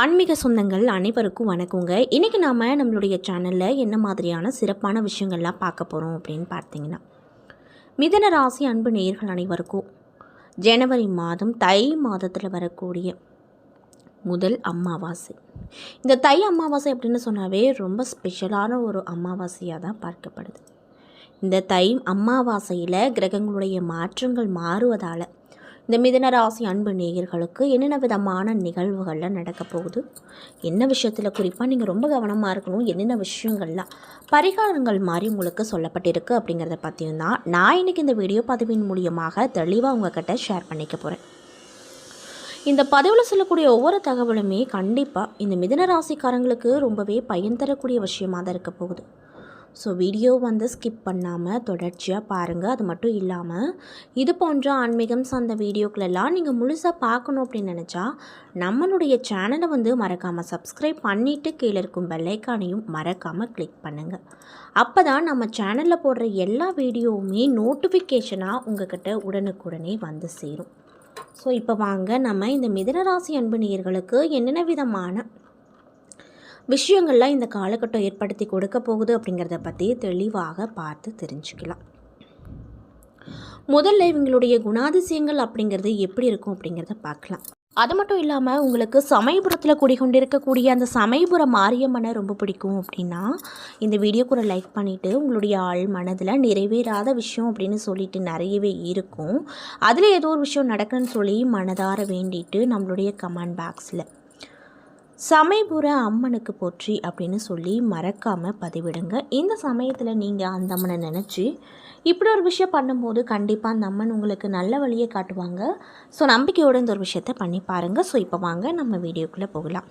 ஆன்மீக சொந்தங்கள் அனைவருக்கும் வணக்கங்க. இன்றைக்கி நாம் நம்மளுடைய சேனலில் என்ன மாதிரியான சிறப்பான விஷயங்கள்லாம் பார்க்க போகிறோம் அப்படின்னு பார்த்தீங்கன்னா மிதன ராசி அன்பு நேர்கள் அனைவருக்கும் ஜனவரி மாதம் தை மாதத்தில் வரக்கூடிய முதல் அமாவாசை. இந்த தை அமாவாசை அப்படின்னு சொன்னாவே ரொம்ப ஸ்பெஷலான ஒரு அமாவாசையாக தான் பார்க்கப்படுது. இந்த தை அமாவாசையில் கிரகங்களுடைய மாற்றங்கள் மாறுவதால் இந்த மிதனராசி அன்பு நேயர்களுக்கு என்னென்ன விதமான நிகழ்வுகள்லாம் நடக்க போகுது? என்ன விஷயத்தில் குறிப்பாக நீங்கள் ரொம்ப கவனமாக இருக்கணும்? என்னென்ன விஷயங்கள்லாம் பரிகாரங்கள் மாதிரி உங்களுக்கு சொல்லப்பட்டிருக்கு அப்படிங்கிறத பற்றியும் தான் நான் இன்றைக்கி இந்த வீடியோ பதிவின் மூலியமாக தெளிவாக உங்ககிட்ட ஷேர் பண்ணிக்க போகிறேன் இந்த பதிவில் சொல்லக்கூடிய ஒவ்வொரு தகவலுமே கண்டிப்பாக இந்த மிதன ராசிக்காரங்களுக்கு ரொம்பவே பயன் தரக்கூடிய விஷயமாக தான் இருக்க போகுது. ஸோ வீடியோ வந்து ஸ்கிப் பண்ணாமல் தொடர்ச்சியாக பாருங்கள் அது மட்டும் இல்லாமல் இது போன்ற ஆன்மீகம் சார்ந்த வீடியோக்களெல்லாம் நீங்கள் முழுசாக பார்க்கணும் அப்படின்னு நினச்சா நம்மளுடைய சேனலை வந்து மறக்காமல் சப்ஸ்கிரைப் பண்ணிவிட்டு கீழே இருக்கும் பெல்லைக்கானையும் மறக்காமல் கிளிக் பண்ணுங்கள் அப்போ தான் நம்ம சேனலில் போடுற எல்லா வீடியோவுமே நோட்டிஃபிகேஷனாக உங்கள்கிட்ட உடனுக்குடனே வந்து சேரும். ஸோ இப்போ வாங்க. நம்ம இந்த மிதனராசி அன்பு நேயர்களுக்கு என்னென்ன விதமான விஷயங்கள்லாம் இந்த காலகட்டம் ஏற்படுத்தி கொடுக்க போகுது அப்படிங்கிறத பற்றி தெளிவாக பார்த்து தெரிஞ்சுக்கலாம். முதல்ல இவங்களுடைய குணாதிசயங்கள் அப்படிங்கிறது எப்படி இருக்கும் அப்படிங்கிறத பார்க்கலாம். அது மட்டும் இல்லாமல் உங்களுக்கு சமயபுரத்தில் குடிகொண்டிருக்கக்கூடிய அந்த சமயபுர மாரியம்மனை ரொம்ப பிடிக்கும் அப்படின்னா இந்த வீடியோ கூட லைக் பண்ணிவிட்டு உங்களுடைய ஆள் மனதில் நிறைவேறாத விஷயம் அப்படின்னு சொல்லிட்டு நிறையவே இருக்கும். அதில் ஏதோ ஒரு விஷயம் நடக்குன்னு சொல்லி மனதார வேண்டிட்டு நம்மளுடைய கமெண்ட் பாக்ஸில் சமயபுர அம்மனுக்கு போற்றி அப்படின்னு சொல்லி மறக்காமல் பதிவிடுங்க. இந்த சமயத்தில் நீங்கள் அந்த அம்மனை நினச்சி இப்படி ஒரு விஷயம் பண்ணும்போது கண்டிப்பாக அந்த அம்மன் உங்களுக்கு நல்ல வழியை காட்டுவாங்க. ஸோ நம்பிக்கையோடு இந்த ஒரு விஷயத்த பண்ணி பாருங்கள் ஸோ இப்போ வாங்க நம்ம வீடியோக்குள்ளே போகலாம்.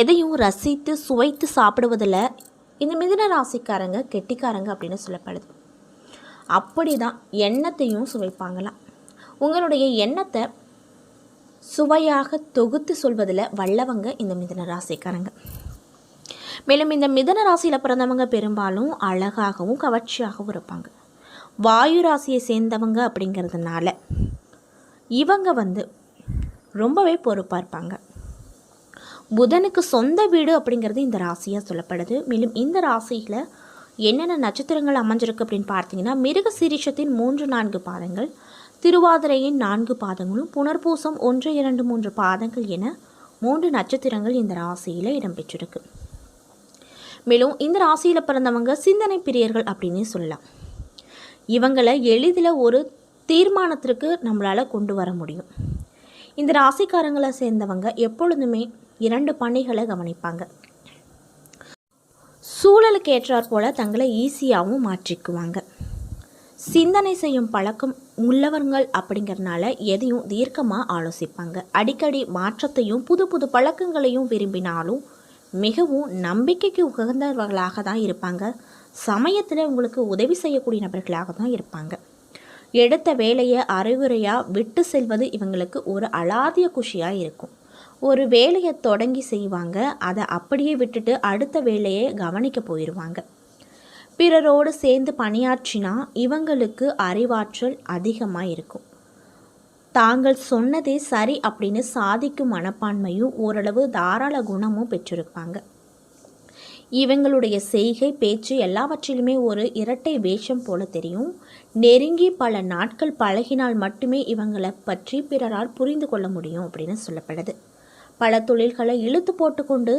எதையும் ரசித்து சுவைத்து சாப்பிடுவதில் இந்த மிதின ராசிக்காரங்க கெட்டிக்காரங்க அப்படின்னு சொல்லப்படுது. அப்படி தான் எண்ணத்தையும் சுவைப்பாங்களாம். உங்களுடைய எண்ணத்தை சுவையாக தொகுத்து சொல்வதில் வல்லவங்க இந்த மிதன ராசிக்காரங்க. மேலும் இந்த மிதன ராசியில் பிறந்தவங்க பெரும்பாலும் அழகாகவும் கவர்ச்சியாகவும் இருப்பாங்க. வாயு ராசியை சேர்ந்தவங்க அப்படிங்கிறதுனால இவங்க வந்து ரொம்பவே பொறுப்பாக இருப்பாங்க. புதனுக்கு சொந்த வீடு அப்படிங்கிறது இந்த ராசியாக சொல்லப்படுது. மேலும் இந்த ராசியில் என்னென்ன நட்சத்திரங்கள் அமைஞ்சிருக்கு அப்படின்னு பார்த்தீங்கன்னா மிருக சீரிஷத்தின் மூன்று நான்கு பாதங்கள் திருவாதிரையின் நான்கு பாதங்களும் புனர்பூசம் ஒன்று இரண்டு மூன்று பாதங்கள் என மூன்று நட்சத்திரங்கள் இந்த ராசியில் இடம்பெற்றிருக்கு. மேலும் இந்த ராசியில் பிறந்தவங்க சிந்தனை பிரியர்கள் அப்படின்னு சொல்லலாம். இவங்களை எளிதில் ஒரு தீர்மானத்திற்கு நம்மளால் கொண்டு வர முடியும். இந்த ராசிக்காரங்களை சேர்ந்தவங்க எப்பொழுதுமே இரண்டு பணிகளை கவனிப்பாங்க. சூழலுக்கு ஏற்றாற் போல் தங்களை ஈஸியாகவும் மாற்றிக்குவாங்க. சிந்தனை செய்யும் பழக்கம் உள்ளவர்கள் அப்படிங்கிறனால எதையும் தீர்க்கமாக ஆலோசிப்பாங்க. அடிக்கடி மாற்றத்தையும் புது புது பழக்கங்களையும் விரும்பினாலும் மிகவும் நம்பிக்கைக்கு உகந்தவர்களாக தான் இருப்பாங்க. சமயத்தில் உங்களுக்கு உதவி செய்யக்கூடிய நபர்களாக தான் இருப்பாங்க. எடுத்த வேலையை அறிவுரையாக விட்டு செல்வது இவங்களுக்கு ஒரு அலாதிய குஷியாக இருக்கும். ஒரு வேலையை தொடங்கி செய்வாங்க. அதை அப்படியே விட்டுட்டு அடுத்த வேலையை கவனிக்க போயிடுவாங்க பிறரோடு சேர்ந்து பணியாற்றினா இவங்களுக்கு அறிவாற்றல் அதிகமாக இருக்கும் தாங்கள் சொன்னதே சரி அப்படின்னு சாதிக்கும் மனப்பான்மையும் ஓரளவு தாராள குணமும் பெற்றிருப்பாங்க. இவங்களுடைய செய்கை பேச்சு எல்லாவற்றிலுமே ஒரு இரட்டை வேஷம் போல தெரியும். நெருங்கி பல நாட்கள் பழகினால் மட்டுமே இவங்களை பற்றி பிறரால் புரிந்து கொள்ள முடியும் அப்படின்னு சொல்லப்படுது. பல தொழில்களை இழுத்து போட்டுக்கொண்டு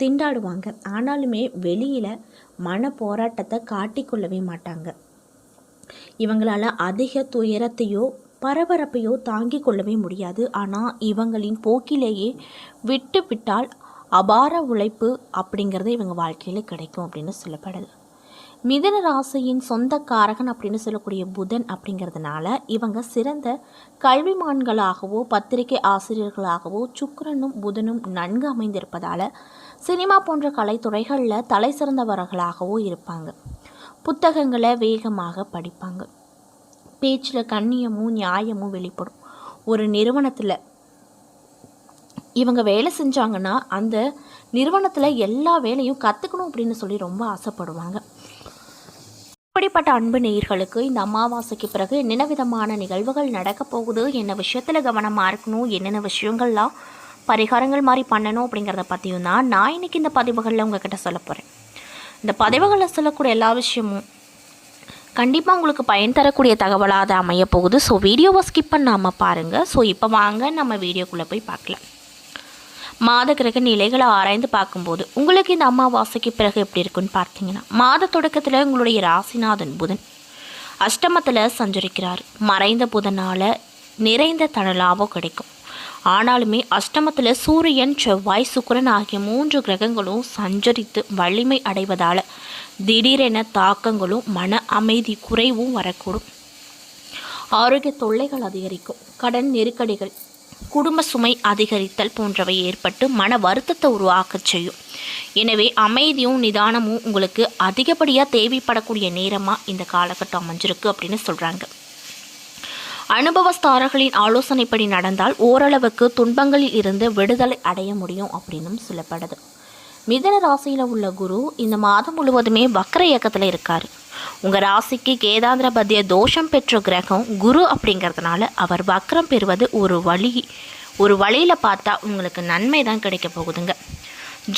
திண்டாடுவாங்க. ஆனாலுமே வெளியில் மன போராட்டத்தை காட்டிக்கொள்ளவே மாட்டாங்க. இவங்களால் அதிக துயரத்தையோ பரபரப்பையோ தாங்கிக் கொள்ளவே முடியாது. ஆனால் இவங்களின் போக்கிலேயே விட்டு விட்டால் அபார உழைப்பு அப்படிங்கிறது இவங்க வாழ்க்கையில் கிடைக்கும் அப்படின்னு சொல்லப்படுது மிதன ராசியின் சொந்தக்காரகன் அப்படின்னு சொல்லக்கூடிய புதன் அப்படிங்கிறதுனால இவங்க சிறந்த கல்விமான்களாகவோ பத்திரிகை ஆசிரியர்களாகவோ சுக்கரனும் புதனும் நன்கு அமைந்திருப்பதால் சினிமா போன்ற கலைத்துறைகளில் தலை சிறந்தவர்களாகவோ இருப்பாங்க. புத்தகங்களை வேகமாக படிப்பாங்க. பேச்சில் கண்ணியமும் நியாயமும் வெளிப்படும். ஒரு நிறுவனத்தில் இவங்க வேலை செஞ்சாங்கன்னா அந்த நிறுவனத்தில் எல்லா வேலையும் கற்றுக்கணும் அப்படின்னு சொல்லி ரொம்ப ஆசைப்படுவாங்க. இப்படிப்பட்ட அன்பு நேயர்களுக்கு இந்த அமாவாசைக்கு பிறகு என்னென்ன விதமான நிகழ்வுகள் நடக்கப் போகுது என்ன விஷயத்தில் கவனமாக இருக்கணும் என்னென்ன விஷயங்கள்லாம் பரிகாரங்கள் மாதிரி பண்ணணும் அப்படிங்கிறத பற்றியும் தான் நான் இன்னைக்கு இந்த பதிவுகளில் உங்ககிட்ட சொல்ல போகிறேன் இந்த பதிவுகளில் சொல்லக்கூடிய எல்லா விஷயமும் கண்டிப்பாக உங்களுக்கு பயன் தரக்கூடிய தகவலாக அது அமைய போகுது. ஸோ வீடியோவை ஸ்கிப் பண்ணாமல் பாருங்கள் ஸோ இப்போ வாங்க நம்ம வீடியோக்குள்ளே போய் பார்க்கலாம். மாத கிரக நிலைகளை ஆராய்ந்து பார்க்கும்போது உங்களுக்கு இந்த அமாவாசைக்கு பிறகு எப்படி இருக்குன்னு பார்த்தீங்கன்னா மாத தொடக்கத்தில் உங்களுடைய ராசிநாதன் புதன் அஷ்டமத்தில் சஞ்சரிக்கிறார். மறைந்த புதனால் நிறைந்த தனலாபம் கிடைக்கும். ஆனாலுமே அஷ்டமத்தில் சூரியன் செவ்வாய் சுக்கிரன் ஆகிய மூன்று கிரகங்களும் சஞ்சரித்து வலிமை அடைவதால் திடீரென தாக்கங்களும் மன அமைதி குறைவும் வரக்கூடும். ஆரோக்கிய தொல்லைகள் அதிகரிக்கும். கடன் நெருக்கடிகள் குடும்ப சுமை அதிகரித்தல் போன்றவை ஏற்பட்டு மன வருத்தத்தை உருவாக்கச் செய்யும். எனவே அமைதியும் நிதானமும் உங்களுக்கு அதிகப்படியாக தேவைப்படக்கூடிய நேரமாக இந்த காலகட்டம் அமைஞ்சிருக்கு அப்படின்னு சொல்கிறாங்க அனுபவஸ்தாரர்களின் ஆலோசனைப்படி நடந்தால் ஓரளவுக்கு துன்பங்களில் இருந்து விடுதலை அடைய முடியும் அப்படின்னும் சொல்லப்படுது. மிதன ராசியில் உள்ள குரு இந்த மாதம் முழுவதுமே வக்கர இயக்கத்தில் இருக்கார். உங்கள் ராசிக்கு கேதாந்திர பத்திய தோஷம் பெற்ற கிரகம் குரு அப்படிங்கிறதுனால அவர் வக்ரம் பெறுவது ஒரு வழி. ஒரு வழியில் பார்த்தா உங்களுக்கு நன்மை தான் கிடைக்க போகுதுங்க.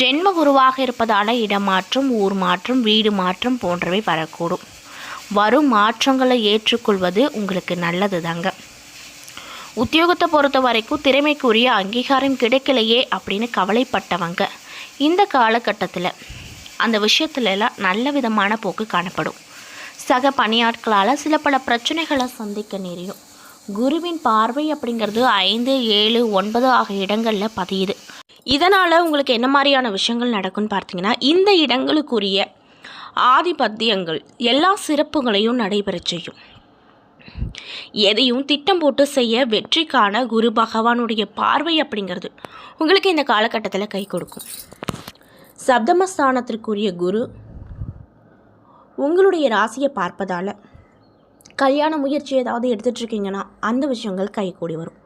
ஜென்ம குருவாக இருப்பதால் இடமாற்றம் ஊர் மாற்றம் வீடு மாற்றம் போன்றவை வரக்கூடும். வரும் மாற்றங்களை ஏற்றுக்கொள்வது உங்களுக்கு நல்லது தாங்க உத்தியோகத்தை பொறுத்த வரைக்கும் திறமைக்குரிய அங்கீகாரம் கிடைக்கலையே அப்படின்னு கவலைப்பட்டவங்க இந்த காலகட்டத்தில் அந்த விஷயத்துலலாம் நல்ல விதமான போக்கு காணப்படும். சக பணியாட்களால் சில பல பிரச்சனைகளை சந்திக்க நேரிடும். குருவின் பார்வை அப்படிங்கிறது ஐந்து ஏழு ஒன்பது ஆகிய இடங்களில் பதியுது. இதனால் உங்களுக்கு என்ன மாதிரியான விஷயங்கள் நடக்கும்னு பார்த்தீங்கன்னா இந்த இடங்களுக்குரிய ஆதிபத்தியங்கள் எல்லா சிறப்புகளையும் நடைபெறச் செய்யும். எதையும் திட்டம் போட்டு செய்ய வெற்றிக்கான குரு பகவானுடைய பார்வை அப்படிங்கிறது உங்களுக்கு இந்த காலகட்டத்தில் கை கொடுக்கும். சப்தமஸ்தானத்திற்குரிய குரு உங்களுடைய ராசியை பார்ப்பதால் கல்யாண முயற்சி ஏதாவது எடுத்துகிட்ருக்கீங்கன்னா அந்த விஷயங்கள் கைகூடி வரும்.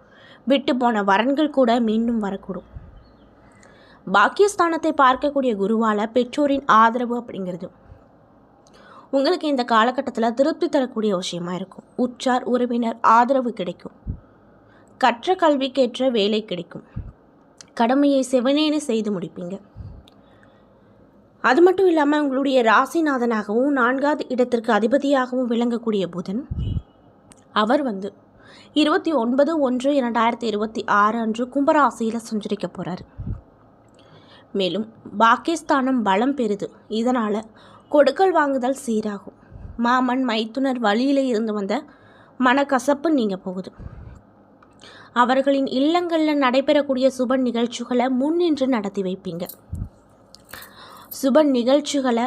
விட்டு போன வரன்கள் கூட மீண்டும் வரக்கூடும். பாக்கியஸ்தானத்தை பார்க்கக்கூடிய குருவால் பெற்றோரின் ஆதரவு அப்படிங்கிறது உங்களுக்கு இந்த காலகட்டத்தில் திருப்தி தரக்கூடிய விஷயமா இருக்கும். உற்றார் உறவினர் ஆதரவு கிடைக்கும். கற்ற கல்விக்கேற்ற வேலை கிடைக்கும். கடமையை செவனேன்னு செய்து முடிப்பீங்க. அது மட்டும் இல்லாமல் உங்களுடைய ராசிநாதனாகவும் நான்காவது இடத்திற்கு அதிபதியாகவும் விளங்கக்கூடிய புதன் அவர் வந்து இருபத்தி ஒன்பது ஒன்று இரண்டாயிரத்தி இருபத்தி ஆறு அன்று கும்பராசியில் சஞ்சரிக்க போகிறார் மேலும் பாகிஸ்தானம் பலம் பெறுது. இதனால் கொடுக்கல் வாங்குதல் சீராகும். மாமன் மைத்துனர் வழியில் இருந்து வந்த மனக்கசப்பு நீங்கள் போகுது. அவர்களின் இல்லங்களில் நடைபெறக்கூடிய சுப நிகழ்ச்சிகளை முன்னின்று நடத்தி வைப்பீங்க. சுப நிகழ்ச்சிகளை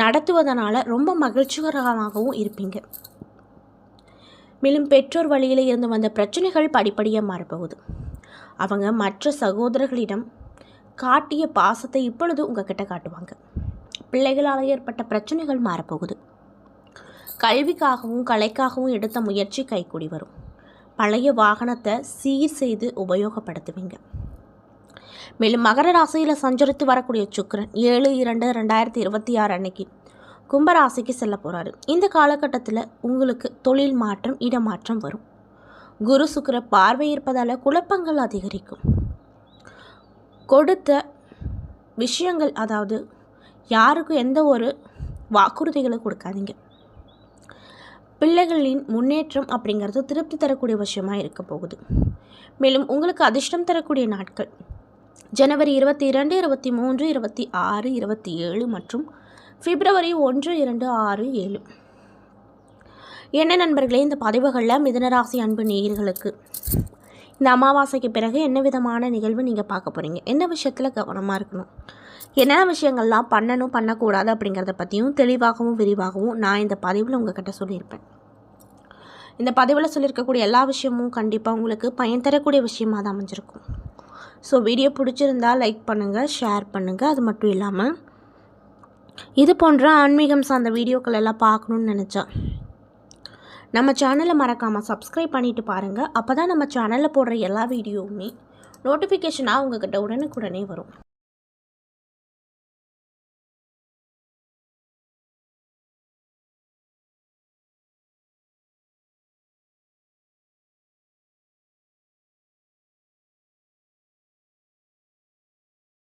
நடத்துவதனால் ரொம்ப மகிழ்ச்சிகரமாகவும் இருப்பீங்க. மேலும் பெற்றோர் வழியில் இருந்து வந்த பிரச்சனைகள் படிப்படியாக மாறப்போகுது. அவங்க மற்ற சகோதரர்களிடம் காட்டிய பாசத்தை இப்பொழுது உங்ககிட்ட காட்டுவாங்க. பிள்ளைகளால் ஏற்பட்ட பிரச்சனைகள் மாறப்போகுது. கல்விக்காகவும் கலைக்காகவும் எடுத்த முயற்சி கைக்கூடி வரும். பழைய வாகனத்தை சீர் செய்து உபயோகப்படுத்துவீங்க. மேலும் மகர ராசியில் சஞ்சரித்து வரக்கூடிய சுக்கிரன் ஏழு இரண்டு ரெண்டாயிரத்தி இருபத்தி ஆறு அன்னைக்கு கும்பராசிக்கு செல்ல போகிறாரு இந்த காலகட்டத்தில் உங்களுக்கு தொழில் மாற்றம் இடமாற்றம் வரும். குரு சுக்கிர பார்வை இருப்பதால் குழப்பங்கள் அதிகரிக்கும். கொடுத்த விஷயங்கள் அதாவது யாருக்கும் எந்த ஒரு வாக்குறுதிகளை கொடுக்காதீங்க. பிள்ளைகளின் முன்னேற்றம் அப்படிங்கிறது திருப்தி தரக்கூடிய விஷயமாக இருக்க போகுது. மேலும் உங்களுக்கு அதிர்ஷ்டம் தரக்கூடிய நாட்கள் ஜனவரி இருபத்தி இரண்டு இருபத்தி மூன்று இருபத்தி ஆறு இருபத்தி ஏழு மற்றும் பிப்ரவரி ஒன்று இரண்டு ஆறு ஏழு. என்ன நண்பர்களே இந்த பதிவுகளில் மிதனராசி அன்பு நேயர்களுக்கு இந்த அமாவாசைக்கு பிறகு என்ன விதமான நிகழ்வு நீங்கள் பார்க்க போகிறீங்க என்ன விஷயத்தில் கவனமாக இருக்கணும்? என்னென்ன விஷயங்கள்லாம் பண்ணணும் பண்ணக்கூடாது அப்படிங்கிறத பற்றியும் தெளிவாகவும் விரிவாகவும் நான் இந்த பதிவில் உங்ககிட்ட சொல்லியிருப்பேன். இந்த பதிவில் சொல்லியிருக்கக்கூடிய எல்லா விஷயமும் கண்டிப்பாக உங்களுக்கு பயன் தரக்கூடிய விஷயமாக தான் அமைஞ்சிருக்கும். ஸோ வீடியோ பிடிச்சிருந்தா லைக் பண்ணுங்கள் ஷேர் பண்ணுங்கள் அது மட்டும் இல்லாமல் இது போன்ற ஆன்மீகம் சார்ந்த வீடியோக்கள் எல்லாம் பார்க்கணுன்னு நினச்சேன் நம்ம சேனலை மறக்காமல் சப்ஸ்கிரைப் பண்ணிட்டு பாருங்கள் அப்போ தான் நம்ம சேனலில் போடுற எல்லா வீடியோவுமே நோட்டிஃபிகேஷனாக உங்கள்கிட்ட உடனுக்குடனே வரும்.